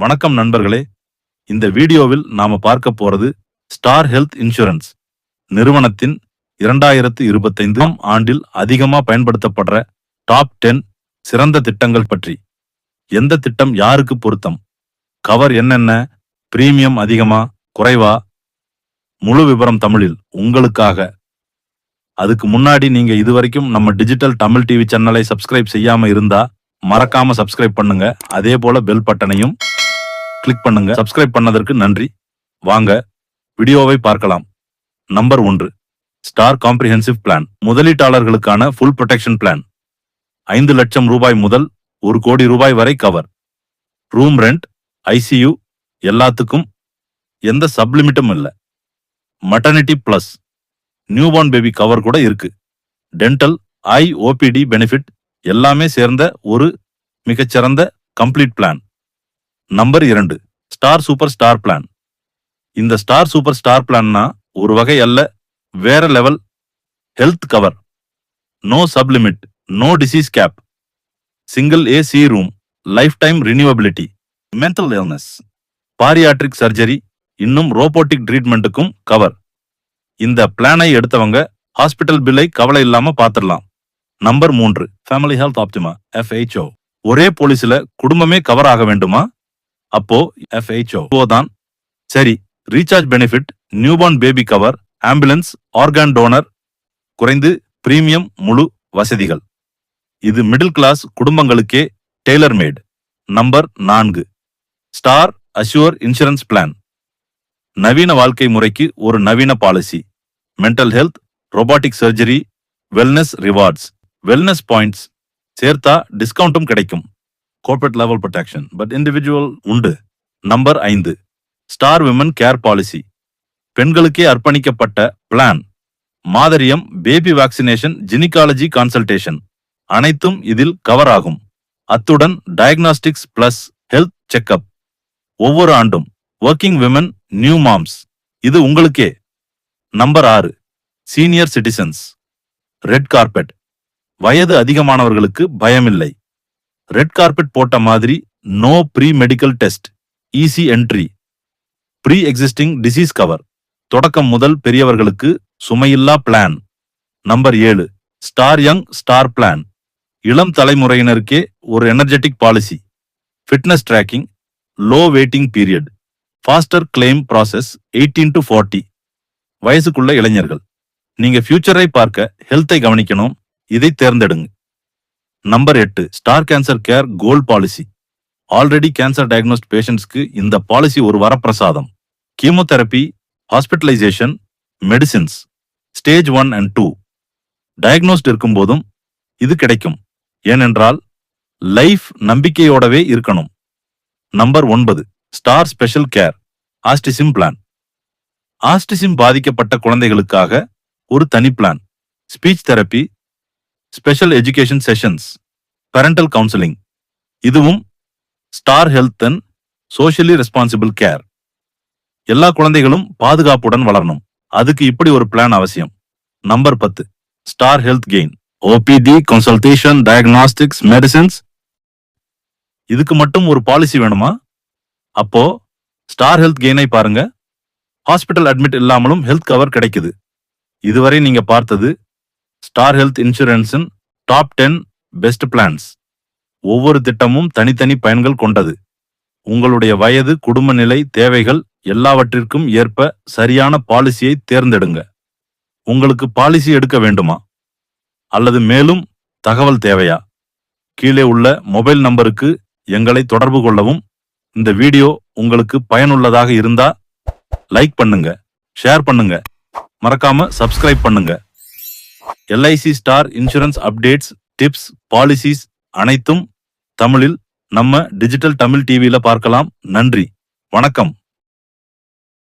வணக்கம் நண்பர்களே. இந்த வீடியோவில் நாம பார்க்க போறது ஸ்டார் ஹெல்த் இன்சூரன்ஸ் நிறுவனத்தின் இரண்டாயிரத்து இருபத்தைந்தாம் ஆண்டில் அதிகமாக பயன்படுத்தப்படுற டாப் டென் சிறந்த திட்டங்கள் பற்றி. எந்த திட்டம் யாருக்கு பொருத்தம்? கவர் என்னென்ன? பிரீமியம் அதிகமா? குறைவா? முழு விவரம் தமிழில் உங்களுக்காக. அதுக்கு முன்னாடி நீங்க இதுவரைக்கும் நம்ம டிஜிட்டல் தமிழ் டிவி சேனலை சப்ஸ்கிரைப் செய்யாம இருந்தா மறக்காம சப்ஸ்கிரைப் பண்ணுங்க. அதே போல பெல் பட்டனையும் கிளிக் பண்ணுங்க. சப்ஸ்கிரைப் பண்ணதற்கு நன்றி. வாங்க வீடியோவை பார்க்கலாம். நம்பர் ஒன்று ஸ்டார் காம்ப்ரிஹென்சிவ் பிளான் முதலீட்டாளர்களுக்கான ஃபுல் ப்ரொடெக்ஷன் பிளான் ஐந்து லட்சம் ரூபாய் முதல் ஒரு கோடி ரூபாய் வரை கவர் ரூம் ரெண்ட் ஐசியூ எல்லாத்துக்கும் எந்த சப்லிமிட்டும் இல்லை. Maternity plus newborn baby cover கூட இருக்கு. டென்டல் ஐ ஓபிடி பெனிஃபிட் எல்லாமே சேர்ந்த ஒரு மிகச்சிறந்த கம்ப்ளீட் பிளான் நம்பர் இரண்டு. ஸ்டார் சூப்பர் ஸ்டார் பிளான் இந்த ஸ்டார் சூப்பர் ஸ்டார் பிளான்னா ஒரு வகை அல்ல வேற level health cover no sublimit no disease gap single AC room lifetime renewability mental illness bariatric surgery இன்னும் ரோபோட்டிக் ட்ரீட்மெண்ட்டுக்கும் கவர் இந்த பிளானை எடுத்தவங்க ஹாஸ்பிட்டல் பில்லை கவலை இல்லாம பார்த்துடலாம் நம்பர் மூன்று ஃபேமிலி ஹெல்த் ஆப்டிமா எஃப்ஹெச்ஓ ஒரே போலீஸ்ல குடும்பமே கவர் ஆக வேண்டுமா? அப்போ எஃப்ஹெச்ஓ தான் சரி recharge benefit newborn baby cover ambulance organ donor குறைந்து பிரீமியம் முழு வசதிகள். இது மிடில் கிளாஸ் குடும்பங்களுக்கே டெய்லர் மேட் நம்பர் நான்கு. ஸ்டார் அஷ்யூர் இன்சூரன்ஸ் பிளான் நவீன வாழ்க்கை முறைக்கு ஒரு நவீன policy mental health robotic surgery wellness rewards wellness points சேர்த்தா டிஸ்கவுண்ட்டும் கிடைக்கும். Corporate level protection but individual உண்டு. நம்பர் ஐந்து ஸ்டார் விமன் கேர் பாலிசி பெண்களுக்கே அர்ப்பணிக்கப்பட்ட பிளான் மாதரியம் பேபி வேக்சினேஷன் ஜினிகாலஜி கன்சல்டேஷன் அனைத்தும் இதில் கவர் ஆகும். அத்துடன் டயக்னாஸ்டிக்ஸ் பிளஸ் ஹெல்த் செக்அப் ஒவ்வொரு ஆண்டும் ஒர்க்கிங் விமன் நியூ மாம்ஸ் இது உங்களுக்கே. நம்பர் ஆறு சீனியர் சிட்டிசன்ஸ் ரெட் கார்பெட் வயது அதிகமானவர்களுக்கு பயமில்லை. ரெட் கார்பெட் போட்ட மாதிரி no pre medical test easy entry pre existing disease cover. தொடக்கம் முதல் பெரியவர்களுக்கு சுமையில்லா பிளான். நம்பர் ஏழு ஸ்டார் யங் ஸ்டார் பிளான். இளம் தலைமுறையினருக்கே ஒரு energetic policy. Fitness tracking low waiting period. Faster claim process eighteen to forty. வயசுக்குள்ள இளைஞர்கள். நீங்க ஃபியூச்சரை பார்க்க ஹெல்த்தை கவனிக்கணும். இதை தேர்ந்தெடுங்க. நம்பர் எட்டு star cancer care gold policy already cancer diagnosed பேஷண்ட்ஸ்க்கு இந்த பாலிசி ஒரு வரப்பிரசாதம். Chemotherapy hospitalisation medicines stage one and two diagnosed இருக்கும்போதும் இது கிடைக்கும். ஏனென்றால் லைஃப் நம்பிக்கையோடவே இருக்கணும். நம்பர் ஒன்பது star special care autism plan autism பாதிக்கப்பட்ட குழந்தைகளுக்காக ஒரு தனி plan speech therapy special education sessions parental counselling இதுவும் star health and socially responsible care எல்லா குழந்தைகளும் பாதுகாப்புடன் வளரணும். அதுக்கு இப்படி ஒரு பிளான் அவசியம். நம்பர் பத்து star health gain OPD consultation diagnostics medicines இதுக்கு மட்டும் ஒரு பாலிசி வேணுமா? அப்போ ஸ்டார் ஹெல்த் கெயினை பாருங்க. ஹாஸ்பிட்டல் அட்மிட் இல்லாமலும் ஹெல்த் கவர் கிடைக்குது. இதுவரை நீங்க பார்த்தது ஸ்டார் ஹெல்த் இன்சூரன்ஸின் டாப் டென் பெஸ்ட் பிளான்ஸ் ஒவ்வொரு திட்டமும் தனித்தனி பயன்கள் கொண்டது. உங்களுடைய வயது குடும்ப நிலை தேவைகள் எல்லாவற்றிற்கும் ஏற்ப சரியான பாலிசியை தேர்ந்தெடுங்க. உங்களுக்கு பாலிசி எடுக்க வேண்டுமா? அல்லது மேலும் தகவல் தேவையா? கீழே உள்ள மொபைல் நம்பருக்கு எங்களை தொடர்பு கொள்ளவும். இந்த வீடியோ உங்களுக்கு பயனுள்ளதாக இருந்தா லைக் பண்ணுங்க ஷேர் பண்ணுங்க. மறக்காம சப்ஸ்கிரைப் பண்ணுங்க. LIC star insurance updates tips policies அனைத்தும் தமிழில் நம்ம டிஜிட்டல் தமிழ் டிவியில பார்க்கலாம். நன்றி. வணக்கம்.